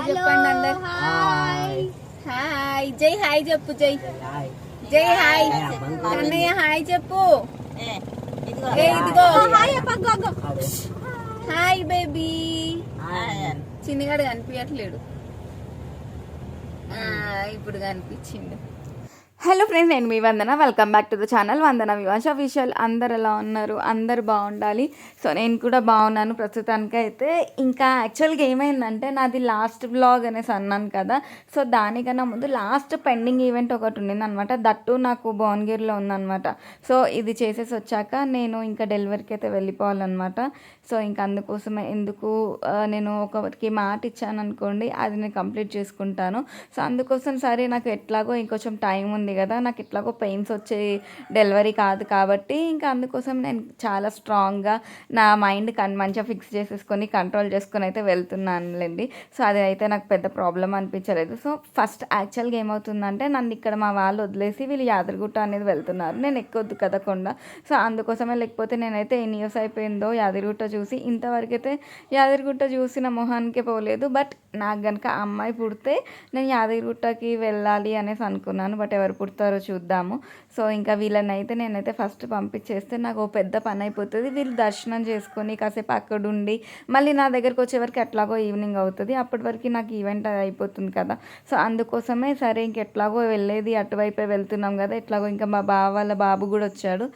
Hi చెప్పండి అందరు. Hi. జై హాయ్ చెప్పు జై. జై హాయ్. అన్నయ్య హాయ్. చెప్పు. ఇదిగో. హాయ్. బేబీ. చిన్నగాడు కనిపించట్లేడు. ఇప్పుడు కనిపించిండు. హలో ఫ్రెండ్స్ నేను మీ Vandana. Welcome back to the channel Vandana వివాష విషయాలు అందరు ఎలా ఉన్నారు? అందరు బాగుండాలి. సో నేను కూడా బాగున్నాను ప్రస్తుతానికి అయితే ఇంకా యాక్చువల్గా ఏమైందంటే నాది లాస్ట్ బ్లాగ్ అనేసి అన్నాను కదా. సో దానికన్నా ముందు లాస్ట్ పెండింగ్ ఈవెంట్ ఒకటి ఉండింది అనమాట దట్టు నాకు భువనగిరిలో ఉందన్నమాట. సో ఇది చేసేసి వచ్చాక నేను ఇంకా డెలివరీకి అయితే వెళ్ళిపోవాలన్నమాట. సో ఇంకా అందుకోసమే ఎందుకు నేను ఒకరికి మాట ఇచ్చాను అనుకోండి అది నేను కంప్లీట్ చేసుకుంటాను. సో అందుకోసం సరే నాకు ఎట్లాగో ఇంకొంచెం టైం ఉంది కదా. నాకు ఇట్లాగో పెయిన్స్ వచ్చే డెలివరీ కాదు కాబట్టి ఇంకా అందుకోసం నేను చాలా స్ట్రాంగ్గా నా మైండ్ కన్ మంచిగా ఫిక్స్ చేసేసుకొని కంట్రోల్ చేసుకొని అయితే వెళ్తున్నానులేండి. సో అది అయితే నాకు పెద్ద ప్రాబ్లం అనిపించలేదు. సో ఫస్ట్ యాక్చువల్గా ఏమవుతుందంటే నన్ను ఇక్కడ మా వాళ్ళు వదిలేసి వీళ్ళు యాదగిరిగుట్ట అనేది వెళ్తున్నారు. నేను ఎక్కొద్దు కదకుండా సో అందుకోసమే లేకపోతే నేనైతే ఎన్ని ఇయర్స్ అయిపోయిందో యాదగిరిగుట్ట చూసి ఇంతవరకు అయితే యాదగిరిగుట్ట చూసిన మొహానికే పోలేదు. బట్ నాకు కనుక అమ్మాయి పుడితే నేను యాదగిరిగుట్టకి వెళ్ళాలి అనేసి అనుకున్నాను. బట్ ఎవరు పుడతారో చూద్దాము. సో ఇంకా వీళ్ళని అయితే నేనైతే ఫస్ట్ పంపించేస్తే నాకు పెద్ద పని అయిపోతుంది వీళ్ళు దర్శనం చేసుకొని కాసేపు అక్కడ ఉండి మళ్ళీ నా దగ్గరకు వచ్చే వరకు ఎట్లాగో ఈవినింగ్ అవుతుంది. అప్పటి వరకు నాకు ఈవెంట్ అయిపోతుంది కదా. సో అందుకోసమే సరే ఇంకెట్లాగో వెళ్ళేది అటువైపే వెళ్తున్నాం కదా. ఎట్లాగో ఇంకా మా బావ వాళ్ళ బాబు కూడా వచ్చాడు.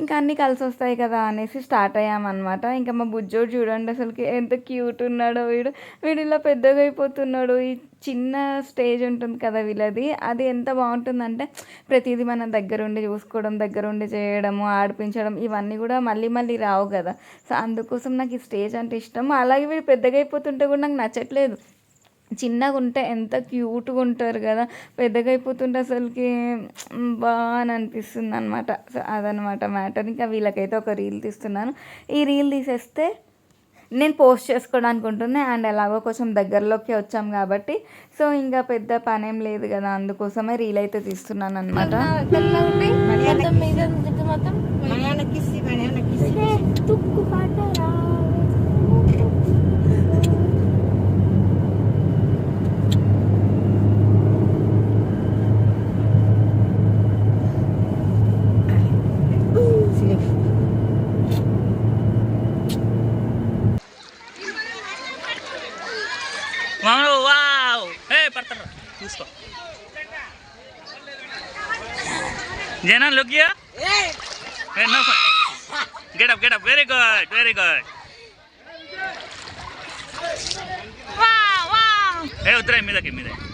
ఇంకా అన్నీ కలిసి వస్తాయి కదా అనేసి స్టార్ట్ అయ్యామన్నమాట. ఇంకా మా బుజ్జోడు చూడండి అసలుకి ఎంత క్యూట్ ఉన్నాడో వీడు. వీడు ఇలా పెద్దగా అయిపోతున్నాడు. ఈ చిన్న స్టేజ్ ఉంటుంది కదా వీళ్ళది. అది ఎంత బాగుంటుందంటే ప్రతిదీ మన దగ్గరుండి చూసుకోవడం దగ్గరుండి చేయడము ఆడిపించడం ఇవన్నీ కూడా మళ్ళీ మళ్ళీ రావు కదా. సో అందుకోసం నాకు ఈ స్టేజ్ అంటే ఇష్టం. అలాగే వీడు పెద్దగా అయిపోతుంటే కూడా నాకు నచ్చట్లేదు. చిన్నగా ఉంటే ఎంత క్యూట్గా ఉంటారు కదా. పెద్దగా అయిపోతుంటే అసలుకి బాగా అని అనిపిస్తుంది అనమాట సో అదనమాట మ్యాటర్. ఇంకా వీళ్ళకైతే ఒక రీల్ తీస్తున్నాను. ఈ రీల్ తీసేస్తే నేను పోస్ట్ చేసుకోవడానికి ఉంటుంది అండ్ ఎలాగో కొంచెం దగ్గరలోకి వచ్చాం కాబట్టి. సో ఇంకా పెద్ద పని ఏం లేదు కదా. అందుకోసమే రీల్ అయితే తీస్తున్నాను అనమాట మామూలు जेना लुक ए no sir get up get up very good very good वाह वाह ए उतरे मिले के मिले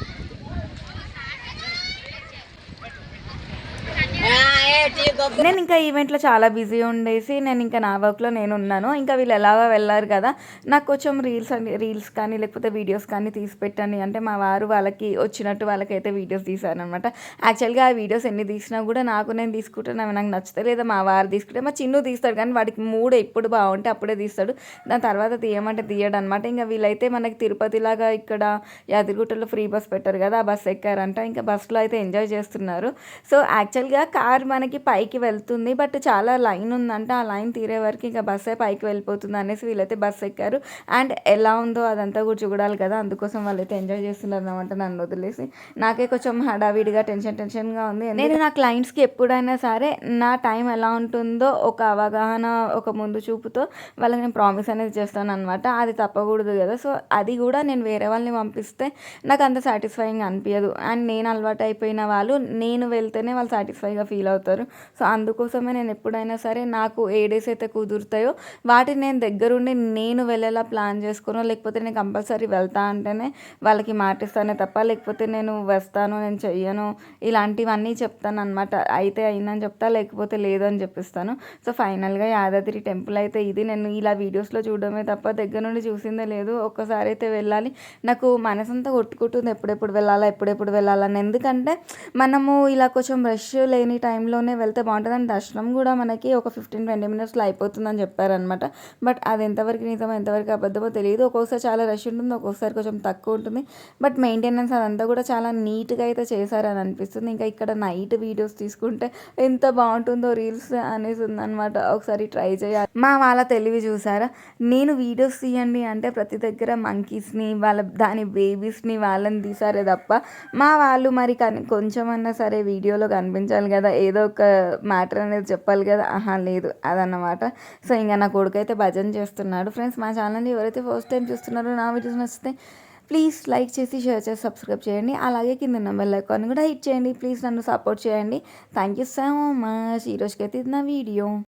నేను ఇంకా ఈవెంట్లో చాలా బిజీ ఉండేసి నేను ఇంకా నా వర్క్లో నేను ఉన్నాను. ఇంకా వీళ్ళు ఎలాగో వెళ్ళారు కదా నాకు కొంచెం రీల్స్ అని రీల్స్ కానీ లేకపోతే వీడియోస్ కానీ తీసి పెట్టండి. అంటే మా వారు వాళ్ళకి వచ్చినట్టు వాళ్ళకైతే వీడియోస్ తీశారనమాట యాక్చువల్గా ఆ వీడియోస్ ఎన్ని తీసినా కూడా నాకు నేను తీసుకుంటాను అవి నాకు నచ్చితే లేదా మా వారు తీసుకుంటే మా చిన్ను తీస్తాడు. కానీ వాడికి మూడు ఎప్పుడు బాగుంటే అప్పుడే తీస్తాడు. దాని తర్వాత తీయమంటే తీయడు అనమాట ఇంకా వీళ్ళైతే మనకి తిరుపతిలాగా ఇక్కడ యాదగిరిగుట్టలో ఫ్రీ బస్ పెట్టారు కదా ఆ బస్ ఎక్కారంట. ఇంకా బస్సులో అయితే ఎంజాయ్ చేస్తున్నారు. సో యాక్చువల్గా కార్ మనకి పైకి వెళ్తుంది బట్ చాలా లైన్ ఉందంట. ఆ లైన్ తీరే వరకు ఇంకా బస్సే పైకి వెళ్ళిపోతుంది అనేసి వీళ్ళైతే బస్ ఎక్కారు. అండ్ ఎలా ఉందో అదంతా కూడా చూడాలి కదా. అందుకోసం వాళ్ళైతే ఎంజాయ్ చేస్తున్నారు అనమాట నన్ను వదిలేసి. నాకే కొంచెం హడావిడిగా టెన్షన్ టెన్షన్గా ఉంది. నేను నా క్లయింట్స్కి ఎప్పుడైనా సరే నా టైం ఎలా ఉంటుందో ఒక అవగాహన ఒక ముందు చూపుతో వాళ్ళకి నేను ప్రామిస్ అనేది చేస్తాను అనమాట అది తప్పకూడదు కదా. సో అది కూడా నేను వేరే వాళ్ళని పంపిస్తే నాకు అంత సాటిస్ఫైయింగ్ అనిపించదు అండ్ నేను అలవాటు అయిపోయిన వాళ్ళు నేను వెళ్తేనే వాళ్ళు సాటిస్ఫైగా ఫీల్ అవుతారు. సో అందుకోసమే నేను ఎప్పుడైనా సరే నాకు ఏ డేస్ అయితే కుదురుతాయో వాటిని నేను దగ్గరుండి నేను వెళ్ళేలా ప్లాన్ చేసుకోను లేకపోతే నేను కంపల్సరీ వెళ్తా అంటేనే వాళ్ళకి మాటిస్తానే తప్ప లేకపోతే నేను వస్తాను నేను చెయ్యను ఇలాంటివన్నీ చెప్తాను అనమాట అయితే అయిందని చెప్తా లేకపోతే లేదని చెప్పిస్తాను. సో ఫైనల్గా యాదాద్రి టెంపుల్ అయితే ఇది. నేను ఇలా వీడియోస్లో చూడడమే తప్ప దగ్గర నుండి చూసిందే లేదు. ఒక్కసారి అయితే వెళ్ళాలి. నాకు మనసంతా కొట్టుకుంటుంది. ఎప్పుడెప్పుడు వెళ్ళాలా ఎప్పుడెప్పుడు వెళ్ళాలని ఎందుకంటే మనము ఇలా కొంచెం రష్ లేని టైంలోనే వెళ్తే బాగుంటుంది అండ్ దర్శనం కూడా మనకి ఒక ఫిఫ్టీన్ ట్వంటీ మినిట్స్లో అయిపోతుందని చెప్పారనమాట. బట్ అది ఎంతవరకు నిజమో ఎంతవరకు అబద్ధమో తెలియదు. ఒక్కొక్కసారి చాలా రష్ ఉంటుంది ఒక్కొక్కసారి కొంచెం తక్కువ ఉంటుంది. బట్ మెయింటెనెన్స్ అదంతా కూడా చాలా నీట్గా అయితే చేశారని అనిపిస్తుంది. ఇంకా ఇక్కడ నైట్ వీడియోస్ తీసుకుంటే ఎంత బాగుంటుందో రీల్స్ అనేసి ఉందన్నమాట. ఒకసారి ట్రై చేయాలి. మా వాళ్ళ తెలివి చూసారా? నేను వీడియోస్ తీయండి అంటే ప్రతి దగ్గర మంకీస్ని వాళ్ళ దాని బేబీస్ని వాళ్ళని తీసారే తప్ప మా వాళ్ళు మరి కానీ కొంచెమన్నా సరే వీడియోలో కనిపించాలి కదా. ఏదో ఒక మ్యాటర్ అనేది చెప్పాలి కదా ఆహా లేదు అదన్నమాట. సో ఇంకా నా కొడుకు అయితే భజన చేస్తున్నాడు. ఫ్రెండ్స్ మా ఛానల్ని ఎవరైతే ఫస్ట్ టైం చూస్తున్నారో నా వీడియోస్ నచ్చితే ప్లీజ్ లైక్ చేసి షేర్ చేసి సబ్స్క్రైబ్ చేయండి. అలాగే కింద నెంబర్ ఐకాన్ కూడా హిట్ చేయండి. ప్లీజ్ నన్ను సపోర్ట్ చేయండి. థ్యాంక్ యూ సో మచ్ ఈరోజుకైతే ఇది నా వీడియో.